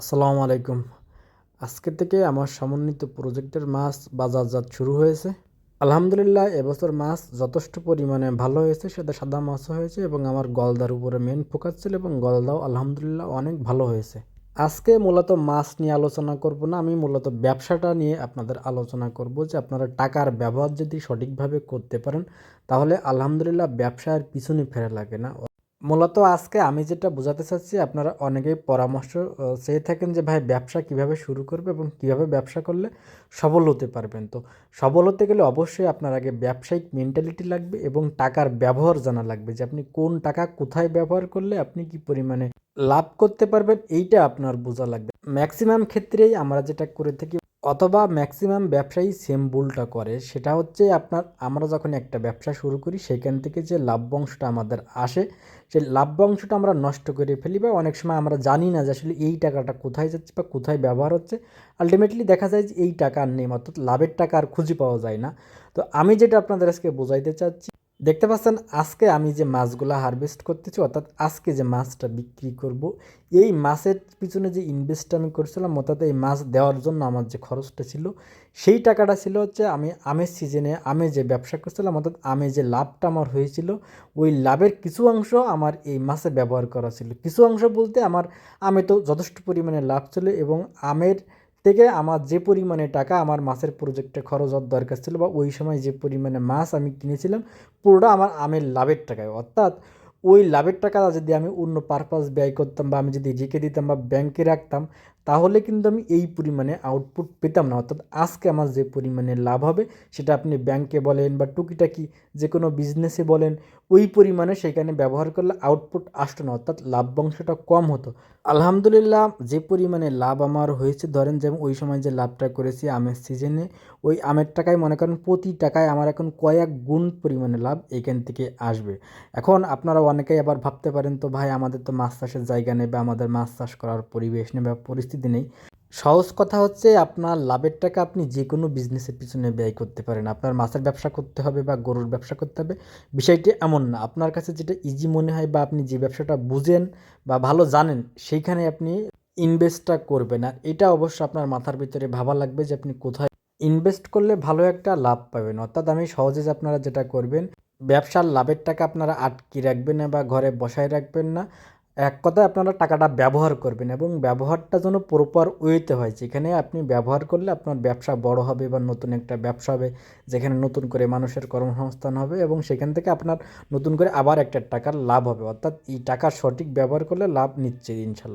আসসালামু আলাইকুম। আজকে থেকে আমার সমন্বিত প্রজেক্টের মাছ বাজারজাত শুরু হয়েছে। আলহামদুলিল্লাহ, এবছর মাছ যথেষ্ট পরিমাণে ভালো হয়েছে সেটা সাদা মাছও হয়েছে এবং আমার গলদার উপরে মেন ফোকাস ছিল এবং গলদাও আলহামদুলিল্লাহ অনেক ভালো হয়েছে। আজকে মূলত মাছ নিয়ে আলোচনা করব না, আমি মূলত ব্যবসাটা নিয়ে আপনাদের আলোচনা করব যে আপনারা টাকার ব্যবহার যদি সঠিকভাবে করতে পারেন, তাহলে আলহামদুলিল্লাহ ব্যবসার পিছনে ফেরা লাগে না। মূলত আজকে আমি যেটা বোঝাতে চাচ্ছি, আপনারা অনেকেই পরামর্শ চেয়ে থাকেন যে, ভাই, ব্যবসা কীভাবে শুরু করবে এবং কীভাবে ব্যবসা করলে সবল হতে পারবেন? তো সবল হতে গেলে অবশ্যই আপনার আগে ব্যবসায়িক মেন্টালিটি লাগবে এবং টাকার ব্যবহার জানা লাগবে যে, আপনি কোন টাকা কোথায় ব্যবহার করলে আপনি কি পরিমাণে লাভ করতে পারবেন, এইটা আপনার বোঝা লাগবে। ম্যাক্সিমাম ক্ষেত্রেই আমরা যেটা করে থাকি অথবা ম্যাক্সিমাম ব্যবসায়ী সেম ভুলটা করে, সেটা হচ্ছে আপনার, আমরা যখন একটা ব্যবসা শুরু করি, সেখান থেকে যে লাভ্যাংশটা আমাদের আসে, সেই লাভ্যাংশটা আমরা নষ্ট করে ফেলি বা অনেক সময় আমরা জানি না যে আসলে এই টাকাটা কোথায় যাচ্ছে বা কোথায় ব্যবহার হচ্ছে। আলটিমেটলি দেখা যায় যে এই টাকা আর নেই, অর্থাৎ লাভের টাকা আর খুঁজে পাওয়া যায় না। তো আমি যেটা আপনাদের আজকে বোঝাইতে চাচ্ছি দেখতে পাচ্ছেন, আজকে আমি যে মাছগুলো হারভেস্ট করতেছি, অর্থাৎ আজকে যে মাছটা বিক্রি করব, এই মাছের পিছনে যে ইনভেস্ট আমি করেছিলাম, অর্থাৎ এই মাছ দেওয়ার জন্য আমার যে খরচটা ছিল, সেই টাকাটা ছিল হচ্ছে আমি আমের সিজনে আমে যে ব্যবসা করছিলাম, অর্থাৎ আমে যে লাভটা আমার হয়েছিল, ওই লাভের কিছু অংশ আমার এই মাছে ব্যবহার করা ছিল। কিছু অংশ বলতে আমার আমে তো যথেষ্ট পরিমাণে লাভ ছিল এবং আমের থেকে আমার যে পরিমাণে টাকা আমার মাছের প্রজেক্টে খরচ হওয়ার দরকার ছিল বা ওই সময় যে পরিমাণে মাছ আমি কিনেছিলাম, পুরোটা আমার আমের লাভের টাকায়। অর্থাৎ ওই লাভের টাকাটা যদি আমি অন্য পারপাস ব্যয় করতাম বা আমি যদি রেখে দিতাম বা ব্যাংকে রাখতাম তাহলে কিন্তু আমি এই পরিমাণে আউটপুট পেতাম না। অর্থাৎ আজকে আমার যে পরিমাণে লাভ হবে, সেটা আপনি ব্যাংকে বলেন বা টুকিটাকি যে কোনো বিজনেসে বলেন, ওই পরিমাণে সেখানে ব্যবহার করলে আউটপুট আসতো না। অর্থাৎ লাভ্যাংশটা কম হতো। আলহামদুলিল্লাহ, যে পরিমাণে লাভ আমার হয়েছে, ধরেন যেমন ওই সময় যে লাভটা করেছি আমের সিজনে ওই আমের টাকায় মনে করেন প্রতি টাকায় আমার এখন কয়েক গুণ পরিমাণে লাভ এখান থেকে আসবে। এখন আপনারা অনেকেই আবার ভাবতে পারেন, তো ভাই, আমাদের তো মাছ চাষের জায়গা নেই বা আমাদের মাছ চাষ করার পরিবেশ নেই বা পরিস্থিতি নেই। সহজ কথা হচ্ছে আপনার লাভের টাকা আপনি যে কোনো বিজনেসের পিছনে ব্যয় করতে পারেন। আপনার মাছের ব্যবসা করতে হবে বা গরুর ব্যবসা করতে হবে, বিষয়টি এমন না। আপনার কাছে যেটা ইজি মনে হয় বা আপনি যে ব্যবসাটা বুঝেন বা ভালো জানেন, সেইখানে আপনি ইনভেস্টটা করবেন। আর এটা অবশ্য আপনার মাথার ভিতরে ভাবা লাগবে যে আপনি কোথায় ইনভেস্ট করলে ভালো একটা লাভ পাবেন। অর্থাৎ আমি সহজে আপনারা যেটা করবেন, ব্যবসার লাভের টাকা আপনারা আটকে রাখবেন না বা ঘরে বসায় রাখবেন না। এক কথায় আপনারা টাকাটা ব্যবহার করবেন এবং ব্যবহারটা যেন প্রপার ওয়েতে হয়। যেখানে আপনি ব্যবহার করলে আপনার ব্যবসা বড় হবে বা নতুন একটা ব্যবসা হবে, যেখানে নতুন করে মানুষের কর্মসংস্থান হবে এবং সেখান থেকে আপনার নতুন করে আবার একটা টাকার লাভ হবে। অর্থাৎ এই টাকার সঠিক ব্যবহার করলে লাভ নিচ্ছে ইনশাল্লাহ।